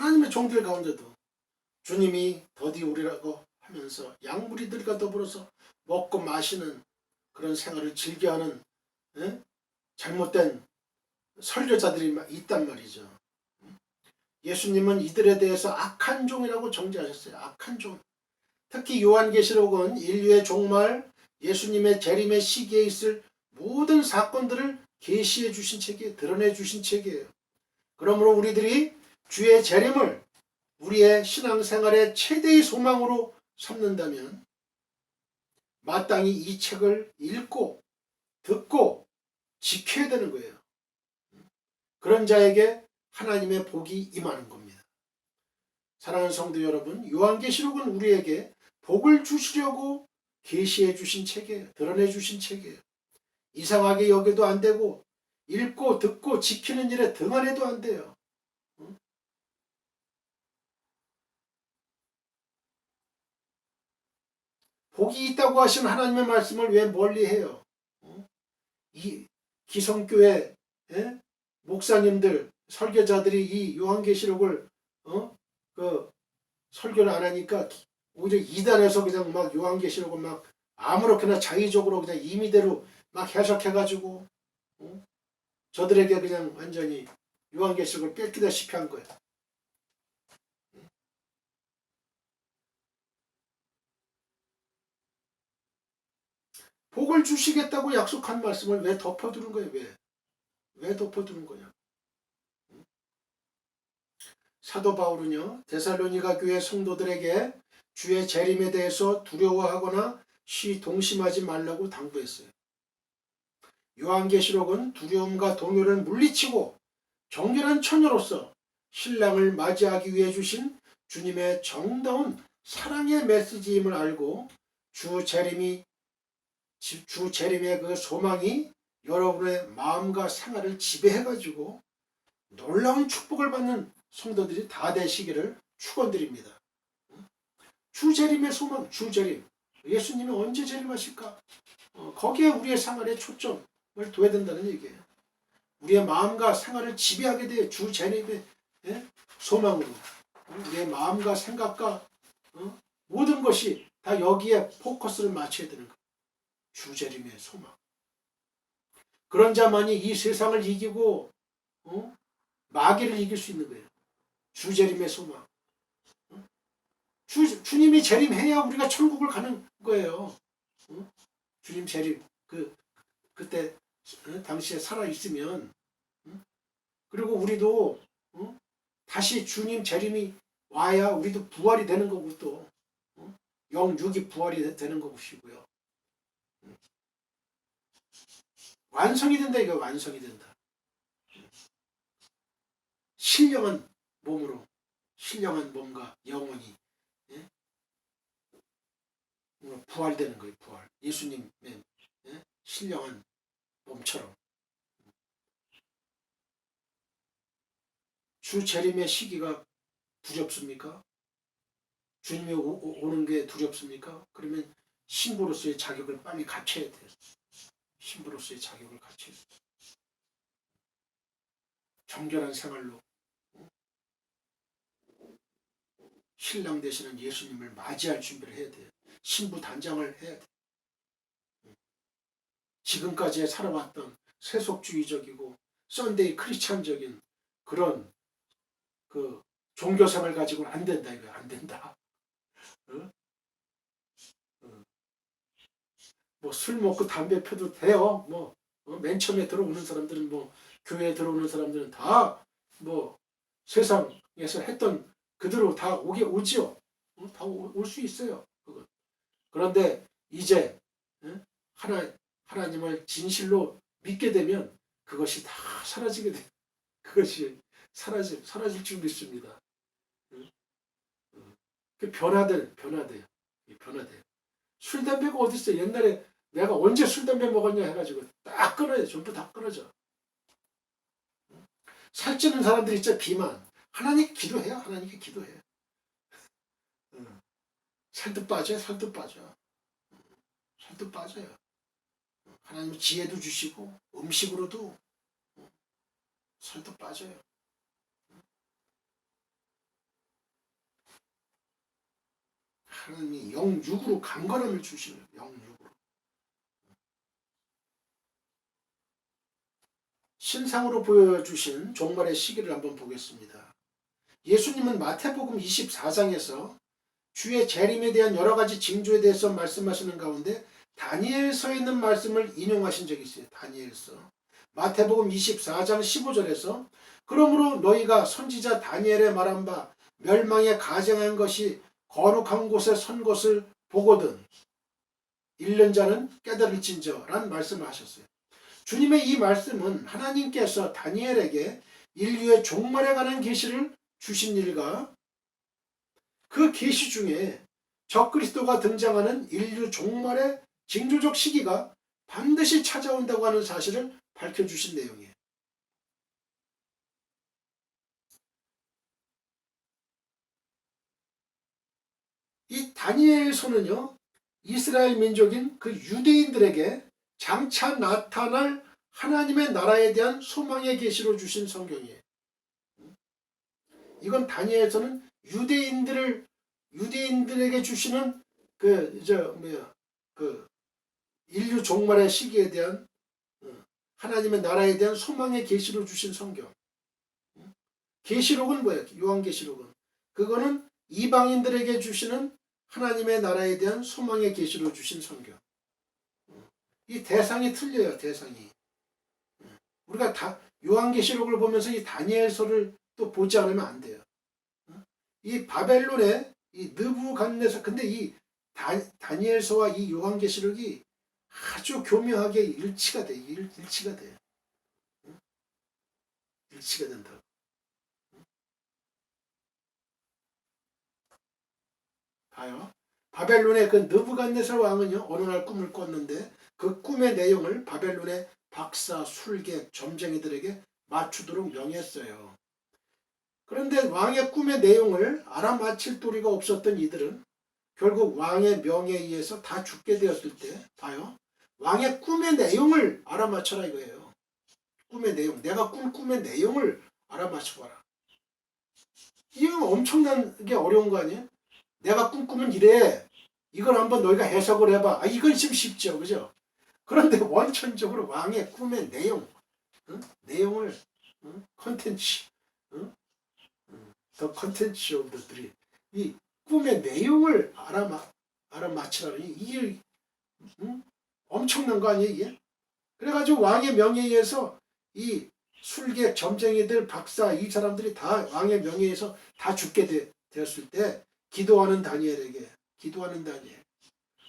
하나님의 종들 가운데도 주님이 더디 우리라고 하면서 양무리들과 더불어서 먹고 마시는 그런 생활을 즐겨하는 예? 잘못된 설교자들이 막 있단 말이죠. 예수님은 이들에 대해서 악한 종이라고 정죄하셨어요. 악한 종. 특히 요한계시록은 인류의 종말, 예수님의 재림의 시기에 있을 모든 사건들을 계시해 주신 책이에요. 드러내 주신 책이에요. 그러므로 우리들이 주의 재림을 우리의 신앙생활의 최대의 소망으로 삼는다면 마땅히 이 책을 읽고 듣고 지켜야 되는 거예요. 그런 자에게 하나님의 복이 임하는 겁니다. 사랑하는 성도 여러분, 요한계시록은 우리에게 복을 주시려고 계시해 주신 책이에요. 드러내 주신 책이에요. 이상하게 여겨도 안 되고 읽고 듣고 지키는 일에 등한해도 안 돼요. 응? 복이 있다고 하신 하나님의 말씀을 왜 멀리해요? 응? 이 기성교회 예? 목사님들 설교자들이 이 요한계시록을 어? 그 설교를 안 하니까 오히려 이단에서 그냥 막 요한계시록을 막 아무렇게나 자의적으로 그냥 임의대로 막 해석해가지고 어? 저들에게 그냥 완전히 요한계시록을 뺏기다시피 한 거야. 복을 주시겠다고 약속한 말씀을 왜 덮어두는 거예요? 왜? 왜 덮어두는 거냐? 사도 바울은요 데살로니가 교회 성도들에게 주의 재림에 대해서 두려워하거나 시 동심하지 말라고 당부했어요. 요한계시록은 두려움과 동요를 물리치고 정결한 처녀로서 신랑을 맞이하기 위해 주신 주님의 정다운 사랑의 메시지임을 알고 주 재림이 주 재림의 그 소망이 여러분의 마음과 생활을 지배해가지고 놀라운 축복을 받는 성도들이 다 되시기를 축원드립니다. 주 재림의 소망, 주 재림. 예수님이 언제 재림하실까? 어, 거기에 우리의 생활에 초점을 둬야 된다는 얘기예요. 우리의 마음과 생활을 지배하게 돼. 주 재림의 예? 소망으로. 우리의 마음과 생각과 어? 모든 것이 다 여기에 포커스를 맞춰야 되는 거예요. 주 재림의 소망. 그런 자만이 이 세상을 이기고 어? 마귀를 이길 수 있는 거예요. 주 재림의 소망. 어? 주, 주님이 재림해야 우리가 천국을 가는 거예요. 어? 주님 재림. 그, 그때, 어? 당시에 살아 있으면. 어? 그리고 우리도, 어? 다시 주님 재림이 와야 우리도 부활이 되는 거고 또, 어? 영육이 부활이 되는 것이고요. 완성이 된다 이거 완성이 된다. 신령한 몸으로 신령한 몸과 영혼이 예? 부활되는 거예요. 부활. 예수님의 예? 신령한 몸처럼 주 재림의 시기가 두렵습니까? 주님이 오, 오, 오는 게 두렵습니까? 그러면 신부로서의 자격을 빨리 갖춰야 돼요. 신부로서의 자격을 갖춰야 돼요. 정결한 생활로 신랑 되시는 예수님을 맞이할 준비를 해야 돼요. 신부 단장을 해야 돼요. 지금까지 살아왔던 세속주의적이고 썬데이 크리스찬적인 그런 그 종교생활 가지고는 안 된다 이거 안 된다. 어? 어. 뭐 술 먹고 담배 펴도 돼요. 뭐맨 어? 처음에 들어오는 사람들은 뭐 교회에 들어오는 사람들은 다 뭐 세상에서 했던 그대로 다 오게 오지요. 어? 다올 수 있어요. 그건. 그런데 이제 어? 하나 하나님을 진실로 믿게 되면 그것이 다 사라지게 돼. 그것이 사라질 사라질 줄 믿습니다. 그 변화될 변화돼요. 변화돼요. 술 담배가 어디 있어? 옛날에 내가 언제 술 담배 먹었냐 해가지고 딱 끊어야 전부 다 끊어져. 살찌는 사람들이 진짜 비만. 하나님 기도해요. 하나님께 기도해. 살도 빠져요. 살도 빠져. 살도 빠져요. 하나님 지혜도 주시고 음식으로도 살도 빠져요. 하나님이 영육으로 강건함을 주시는 영육. 신상으로 보여주신 종말의 시기를 한번 보겠습니다. 예수님은 마태복음 24장에서 주의 재림에 대한 여러 가지 징조에 대해서 말씀하시는 가운데 다니엘서에 있는 말씀을 인용하신 적이 있어요. 다니엘서. 마태복음 24장 15절에서 그러므로 너희가 선지자 다니엘의 말한 바 멸망에 가정한 것이 거룩한 곳에 선 것을 보거든 읽는 자는 깨달을진저 란 말씀을 하셨어요. 주님의 이 말씀은 하나님께서 다니엘에게 인류의 종말에 관한 계시를 주신 일과 그 계시 중에 적그리스도가 등장하는 인류 종말의 징조적 시기가 반드시 찾아온다고 하는 사실을 밝혀주신 내용이에요. 이 다니엘서는요, 이스라엘 민족인 그 유대인들에게 장차 나타날 하나님의 나라에 대한 소망의 계시로 주신 성경이에요. 이건 다니엘서는 유대인들을 유대인들에게 주시는 그저 뭐야 그 인류 종말의 시기에 대한 어, 하나님의 나라에 대한 소망의 계시로 주신 성경. 계시록은 뭐야? 요한계시록은 그거는 이방인들에게 주시는 하나님의 나라에 대한 소망의 계시로 주신 성경. 이 대상이 틀려요. 대상이. 우리가 다 요한계시록을 보면서 이 다니엘서를 또 보지 않으면 안 돼요. 이 바벨론의 이 느부갓네살 근데 이 다, 다니엘서와 이 요한계시록이 아주 교묘하게 일치가 돼. 일, 일치가 돼. 일치가 된다. 봐요. 바벨론의 그 느부갓네살 왕은요 어느 날 꿈을 꿨는데 그 꿈의 내용을 바벨론의 박사, 술객, 점쟁이들에게 맞추도록 명했어요. 그런데 왕의 꿈의 내용을 알아맞힐 도리가 없었던 이들은 결국 왕의 명에 의해서 다 죽게 되었을 때 봐요. 왕의 꿈의 내용을 알아맞혀라 이거예요. 꿈의 내용. 내가 꾼 꿈의 내용을 알아맞혀봐라. 이건 엄청나게 어려운 거 아니에요? 내가 꿈꾸면 이래. 이걸 한번 너희가 해석을 해봐. 아, 이건 좀 쉽죠. 그죠? 그런데 원천적으로 왕의 꿈의 내용, 응? 내용을, 응? 컨텐츠, 응? 더 컨텐츠 오브 더 드림. 이 꿈의 내용을 알아마, 알아맞히라니 이게 응? 엄청난 거 아니에요 이게? 그래가지고 왕의 명예에 의해서 이 술객, 점쟁이들, 박사 이 사람들이 다 왕의 명예에 의해서 다 죽게 되, 되었을 때 기도하는 다니엘에게 기도하는 다니엘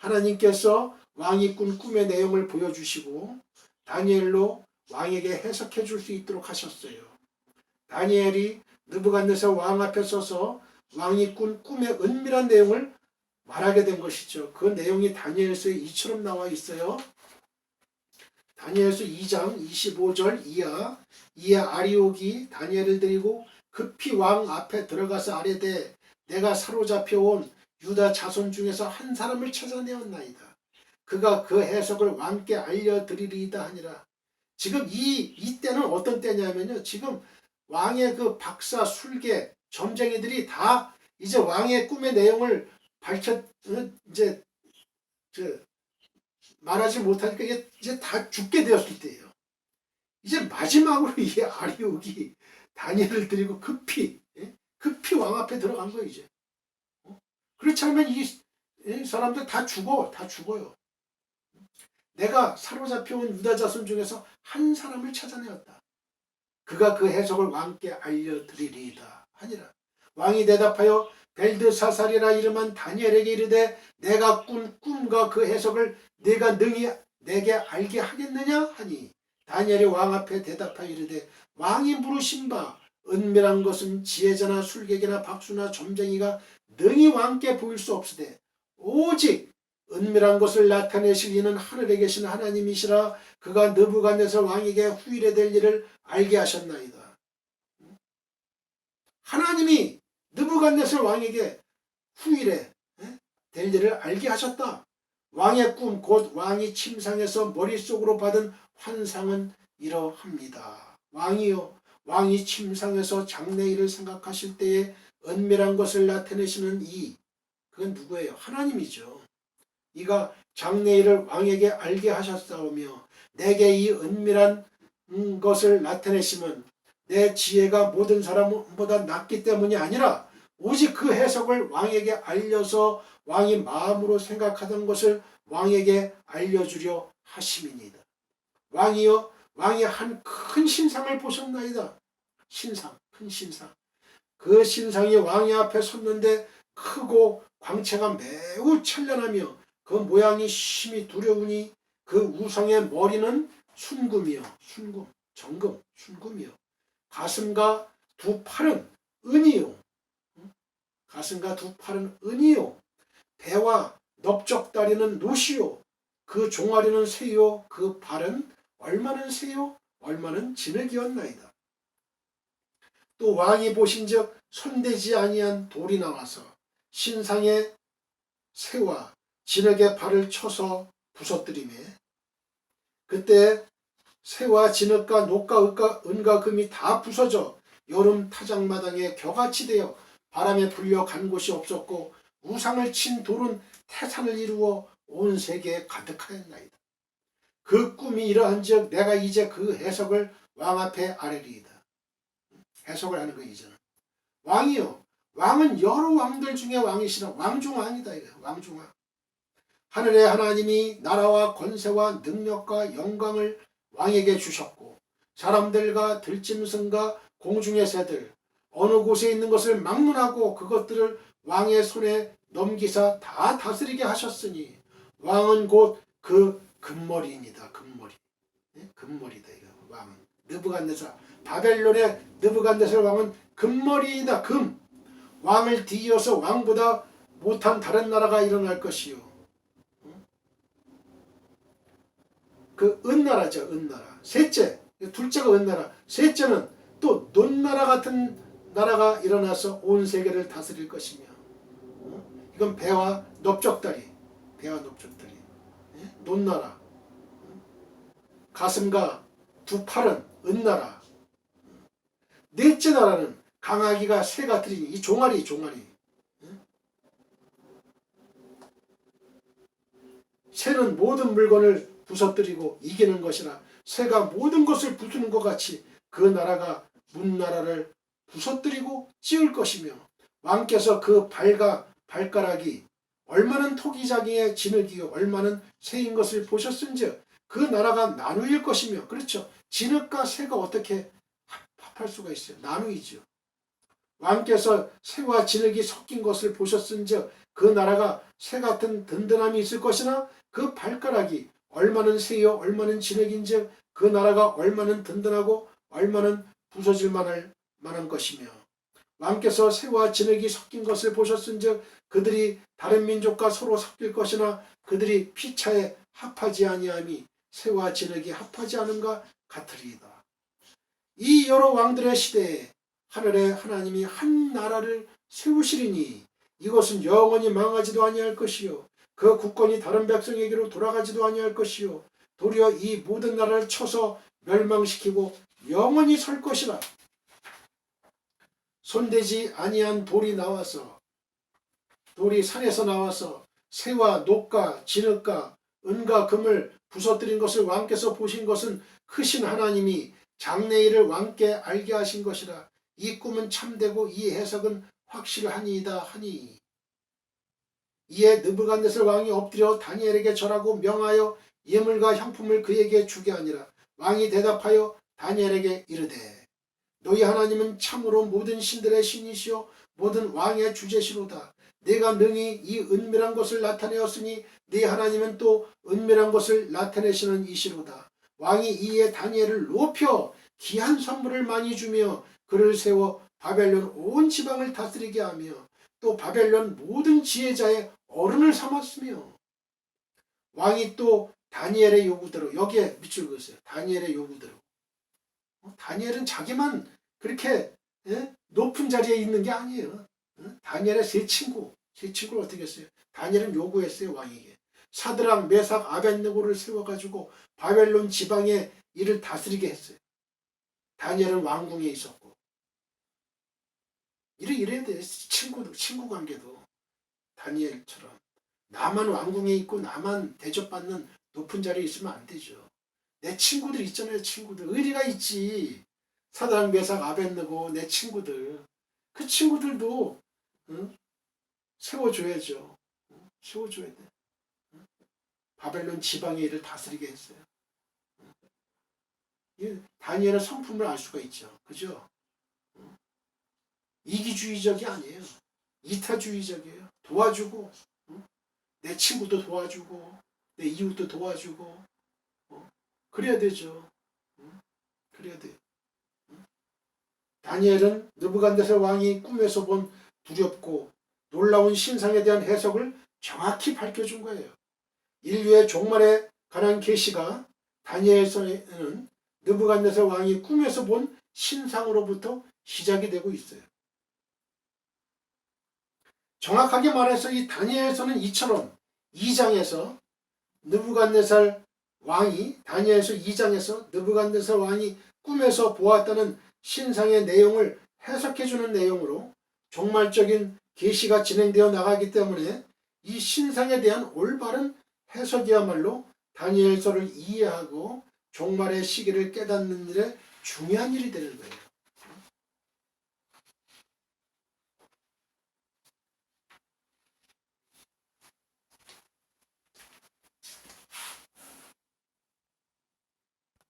하나님께서 왕이 꾼 꿈의 내용을 보여주시고 다니엘로 왕에게 해석해 줄 수 있도록 하셨어요. 다니엘이 느부갓네살 왕 앞에 서서 왕이 꾼 꿈의 은밀한 내용을 말하게 된 것이죠. 그 내용이 다니엘서에 이처럼 나와 있어요. 다니엘서 2장 25절 이하 이하 아리옥이 다니엘을 데리고 급히 왕 앞에 들어가서 아뢰되 내가 사로잡혀 온 유다 자손 중에서 한 사람을 찾아내었나이다. 그가 그 해석을 왕께 알려드리리이다 하니라. 지금 이 이 때는 어떤 때냐면요. 지금 왕의 그 박사 술계 점쟁이들이 다 이제 왕의 꿈의 내용을 밝혔 어, 이제 저 말하지 못하니까 이제, 이제 다 죽게 되었을 때예요. 이제 마지막으로 이 아리옥이 다니엘을 드리고 급히 예? 급히 왕 앞에 들어간 거예요 이제. 어? 그렇지 않으면 이, 이 사람들 다 죽어 다 죽어요. 내가 사로잡혀온 유다 자손 중에서 한 사람을 찾아내었다. 그가 그 해석을 왕께 알려드리리이다 하니라. 왕이 대답하여 벨드사살이라 이름한 다니엘에게 이르되 내가 꾼 꿈과 그 해석을 네가 능히 내게 알게 하겠느냐 하니 다니엘이 왕 앞에 대답하여 이르되 왕이 물으신 바 은밀한 것은 지혜자나 술객이나 박수나 점쟁이가 능히 왕께 보일 수 없으되 오직 은밀한 것을 나타내실 이는 하늘에 계신 하나님이시라 그가 느부갓네살 왕에게 후일에 될 일을 알게 하셨나이다. 하나님이 느부갓네살 왕에게 후일에 될 일을 알게 하셨다. 왕의 꿈 곧 왕이 침상에서 머릿속으로 받은 환상은 이러합니다. 왕이요 왕이 침상에서 장래일을 생각하실 때에 은밀한 것을 나타내시는 이 그건 누구예요? 하나님이죠. 이가 장래일을 왕에게 알게 하셨사오며 내게 이 은밀한 음, 것을 나타내심은 내 지혜가 모든 사람보다 낫기 때문이 아니라 오직 그 해석을 왕에게 알려서 왕이 마음으로 생각하던 것을 왕에게 알려주려 하심이니이다. 왕이여 왕이 한 큰 신상을 보셨나이다. 신상, 큰 신상. 그 신상이 왕의 앞에 섰는데 크고 광채가 매우 찬란하며 그 모양이 심히 두려우니 그 우상의 머리는 순금이요. 순금, 정금, 순금이요. 가슴과 두 팔은 은이요. 가슴과 두 팔은 은이요. 배와 넓적다리는 노시요. 그 종아리는 새요. 그 발은 얼마는 새요. 얼마는 진흙이었나이다. 또 왕이 보신즉 손대지 아니한 돌이 나와서 신상의 새와 진흙의 발을 쳐서 부서뜨리매 그때 새와 진흙과 녹과 은과, 은과 금이 다 부서져 여름 타작마당에 겨같이 되어 바람에 불려 간 곳이 없었고 우상을 친 돌은 태산을 이루어 온 세계에 가득하였나이다. 그 꿈이 이러한즉 내가 이제 그 해석을 왕 앞에 아뢰리이다. 해석을 하는 거 이제는. 왕이요. 왕은 여러 왕들 중에 왕이시라 왕중왕이다. 왕중왕. 하늘의 하나님이 나라와 권세와 능력과 영광을 왕에게 주셨고 사람들과 들짐승과 공중의 새들 어느 곳에 있는 것을 막론하고 그것들을 왕의 손에 넘기사 다 다스리게 하셨으니 왕은 곧 그 금머리입니다. 금머리. 네? 금머리다 이거 왕은 느부갓네살 바벨론의 느부갓네살 왕은 금머리이다. 금 왕을 뒤이어서 왕보다 못한 다른 나라가 일어날 것이요. 그 은나라죠, 은나라. 셋째, 둘째가 은나라. 셋째는 또 논나라 같은 나라가 일어나서 온 세계를 다스릴 것이며, 어? 이건 배와 넓적다리, 배와 넓적다리, 예? 논나라. 어? 가슴과 두 팔은 은나라. 넷째 나라는 강아기가 새 같으니 이 종아리, 종아리. 새는 모든 물건을 부서뜨리고 이기는 것이라 새가 모든 것을 부수는 것 같이 그 나라가 문나라를 부서뜨리고 찌을 것이며 왕께서 그 발과 발가락이 얼마는 토기장이의 진흙이요 얼마는 새인 것을 보셨은즉 그 나라가 나누일 것이며 그렇죠. 진흙과 새가 어떻게 합할 수가 있어요? 나누이죠 왕께서 새와 진흙이 섞인 것을 보셨은즉 그 나라가 새 같은 든든함이 있을 것이나 그 발가락이 얼마는 새요? 얼마는 진흙인즉 그 나라가 얼마는 든든하고 얼마는 부서질 만할 만한 것이며. 왕께서 새와 진흙이 섞인 것을 보셨은즉 그들이 다른 민족과 서로 섞일 것이나 그들이 피차에 합하지 아니함이 새와 진흙이 합하지 않은가 같으리이다. 이 여러 왕들의 시대에 하늘의 하나님이 한 나라를 세우시리니 이것은 영원히 망하지도 아니할 것이요 그 국권이 다른 백성에게로 돌아가지도 아니할 것이요. 도리어 이 모든 나라를 쳐서 멸망시키고 영원히 설 것이라. 손대지 아니한 돌이 나와서 돌이 산에서 나와서 새와 녹과 진흙과 은과 금을 부서뜨린 것을 왕께서 보신 것은 크신 하나님이 장래일을 왕께 알게 하신 것이라. 이 꿈은 참되고 이 해석은 확실하니이다 하니 이에 느부갓네살 왕이 엎드려 다니엘에게 절하고 명하여 예물과 향품을 그에게 주게 하니라. 왕이 대답하여 다니엘에게 이르되 너희 하나님은 참으로 모든 신들의 신이시요 모든 왕의 주제시로다. 내가 능히 이 은밀한 것을 나타내었으니 네 하나님은 또 은밀한 것을 나타내시는 이시로다. 왕이 이에 다니엘을 높여 귀한 선물을 많이 주며 그를 세워 바벨론 온 지방을 다스리게 하며 또 바벨론 모든 지혜자의 어른을 삼았으며 왕이 또 다니엘의 요구대로 여기에 밑줄 그었어요. 다니엘의 요구대로. 어? 다니엘은 자기만 그렇게 예? 높은 자리에 있는 게 아니에요. 어? 다니엘의 세 친구, 세 친구를 어떻게 했어요? 다니엘은 요구했어요 왕에게. 사드랑 메삭 아벤느고를 세워가지고 바벨론 지방에 이를 다스리게 했어요. 다니엘은 왕궁에 있었고 이래 이래야 돼 친구도 친구 관계도 다니엘처럼 나만 왕궁에 있고 나만 대접받는 높은 자리에 있으면 안 되죠. 내 친구들 있잖아요, 친구들. 의리가 있지. 사단 메삭 아벤느고 내 친구들. 그 친구들도 응? 세워줘야죠. 응? 세워줘야 돼. 응? 바벨론 지방의 일을 다스리게 했어요. 다니엘의 성품을 알 수가 있죠. 그죠? 응? 이기주의적이 아니에요. 이타주의적이에요. 도와주고 응? 내 친구도 도와주고 내 이웃도 도와주고 어? 그래야 되죠. 응? 그래야 돼. 응? 다니엘은 느부갓네살 왕이 꿈에서 본 두렵고 놀라운 신상에 대한 해석을 정확히 밝혀준 거예요. 인류의 종말에 관한 계시가 다니엘서에는 느부갓네살 왕이 꿈에서 본 신상으로부터 시작이 되고 있어요. 정확하게 말해서 이 다니엘서는 이처럼 2장에서 느부갓네살 왕이 다니엘서 2장에서 느부갓네살 왕이 꿈에서 보았다는 신상의 내용을 해석해 주는 내용으로 종말적인 계시가 진행되어 나가기 때문에 이 신상에 대한 올바른 해석이야말로 다니엘서를 이해하고 종말의 시기를 깨닫는 일에 중요한 일이 되는 거예요.